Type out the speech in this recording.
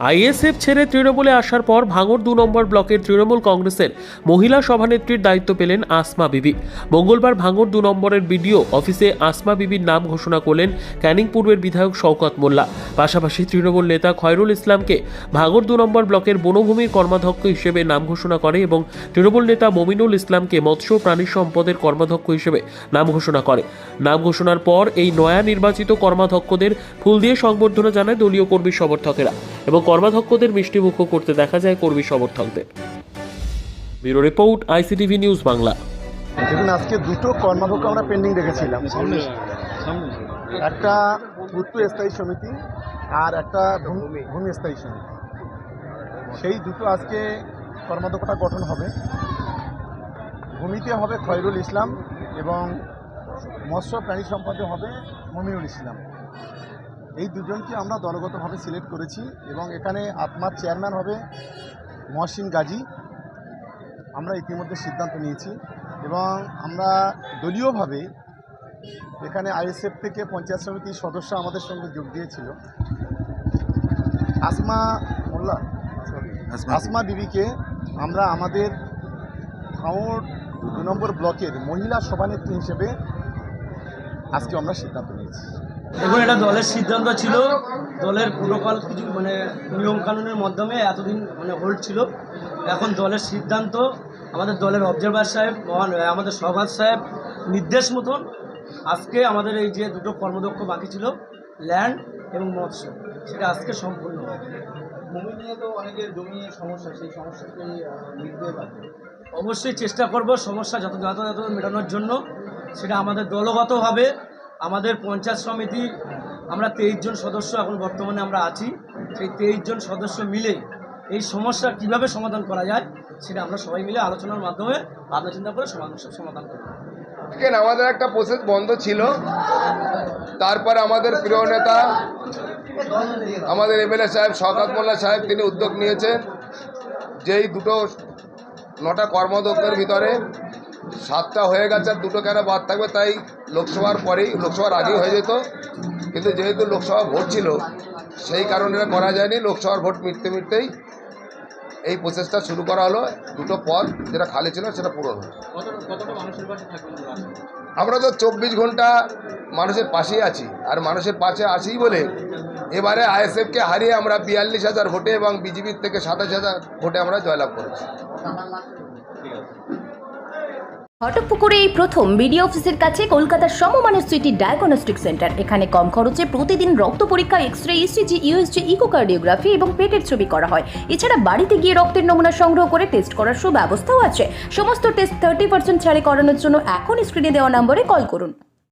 ISF ছেড়ে তৃণমূলে আসার পর ভাঙর দু নম্বর ব্লকের তৃণমূল কংগ্রেসের মহিলা সভানেত্রীর দায়িত্ব পেলেন আসমা বিবি। মঙ্গলবার ভাঙর দু নম্বরের বিডিও অফিসে আসমা বিবির নাম ঘোষণা করলেন ক্যানিং পূর্বের বিধায়ক শওকত মোল্লা। পাশাপাশি তৃণমূল নেতা খয়রুল ইসলামকে ভাঙর দু নম্বর ব্লকের বনভূমির কর্মাধ্যক্ষ হিসেবে নাম ঘোষণা করে এবং তৃণমূল নেতা মমিনুল ইসলামকে মৎস্য প্রাণী সম্পদের কর্মাধ্যক্ষ হিসেবে নাম ঘোষণা করে। নাম ঘোষণার পর এই নয়া নির্বাচিত কর্মাধ্যক্ষদের ফুল দিয়ে সংবর্ধনা জানায় দলীয় কর্মী সমর্থকেরা। এবং কর্মাধ্যক্ষদের মিষ্টিমুখ করতে দেখা যায় কর্মী সমর্থকদের। Bureau report ICTV news Bangla. দেখুন আজকে দুটো কর্মাধ্যক্ষ আমরা পেন্ডিং রেখেছিলাম একটা পূর্ত স্থায়ী সমিতি আর একটা ভূমি ভূমি স্থায়ী সমিতি। সেই দুটো আজকে কর্মাধ্যক্ষটা গঠন হবে। ভূমিতে হবে খয়রুল ইসলাম এবং মৎস্য প্রাণী সম্পদে হবে মমিনুল ইসলাম। এই দুজনকে আমরা দলগতভাবে সিলেক্ট করেছি এবং এখানে আত্মার চেয়ারম্যান হবে মহসিন গাজী। আমরা ইতিমধ্যে সিদ্ধান্ত নিয়েছি এবং আমরা দলীয়ভাবে এখানে আইএসএফ থেকে পঞ্চায়েত সমিতির সদস্য আমাদের সঙ্গে যোগ দিয়েছিল। আসমা মোল্লা আসমা। বিবিকে আমরা আমাদের ভাঙড় দু নম্বর ব্লকের মহিলা সভানেত্রী হিসেবে আজকে আমরা সিদ্ধান্ত নিয়েছি। দেখুন এটা দলের সিদ্ধান্ত ছিল দলের প্রোটোকল কিছু মানে নিয়ম কানুনের মাধ্যমে এতদিন মানে হোল্ড ছিল। এখন দলের সিদ্ধান্ত আমাদের দলের অবজারভার সাহেব মহান আমাদের সভার সাহেব নির্দেশ মতন আজকে আমাদের এই যে দুটো কর্মদক্ষ বাকি ছিল ল্যান্ড এবং মৎস্য সেটা আজকে সম্পূর্ণ হবে। ভূমি নিয়ে তো অনেকের জমি সমস্যা সেই সমস্যাকে অবশ্যই চেষ্টা করব সমস্যা যত যথাযথ মেটানোর জন্য সেটা আমাদের দলগতভাবে আমাদের পঞ্চায়েত সমিতি, আমরা তেইশ জন সদস্য এখন বর্তমানে আমরা আছি। সেই তেইশ জন সদস্য মিলে এই সমস্যা কীভাবে সমাধান করা যায়, সেটা আমরা সবাই মিলে আলোচনার মাধ্যমে ভাবনা চিন্তা করে সমাধান করব। আমাদের একটা প্রসেস বন্ধ ছিল। তারপরে আমাদের প্রিয় নেতা, আমাদের এমএলএ সাহেব, শওকত মোল্লা সাহেব, তিনি উদ্যোগ নিয়েছেন। যেই দুটো, নটা কর্মদক্ষের ভিতরে সাতটা হয়ে গেছে, আর দুটো কেন বাদ থাকবে? তাই লোকসভার পরেই লোকসভার আগেই হয়ে যেত। কিন্তু যেহেতু লোকসভা ভোট ছিল, সেই কারণে করা যায়নি। লোকসভার ভোট মিটতে মিটতেই এই প্রসেসটা শুরু করা হলো। দুটো পদ যেটা খালি ছিল, সেটা পূরণ হলো। আমরা তো চব্বিশ ঘণ্টা মানুষের পাশেই আছি, আর মানুষের পাশে আছি বলে এবারে আইএসএফকে হারিয়ে আমরা বিয়াল্লিশ হাজার ভোটে এবং বিজেপির থেকে সাতাশ হাজার ভোটে আমরা জয়লাভ করেছি। ঘটকপুকুরে এই প্রথম বিডিও অফিসের কাছে কলকাতার সমমানের সিটি ডায়াগনস্টিক সেন্টার। এখানে কম খরচে প্রতিদিন রক্ত পরীক্ষা X ray ECG USG echocardiography এবং পেটের ছবি করা হয়। এছাড়া বাড়িতে গিয়ে রক্তের নমুনা সংগ্রহ করে টেস্ট করার সুব্যবস্থাও আছে। সমস্ত টেস্ট থার্টি পার্সেন্ট ছাড়ে করানোর জন্য এখন স্ক্রিনে দেওয়া নম্বরে কল করুন।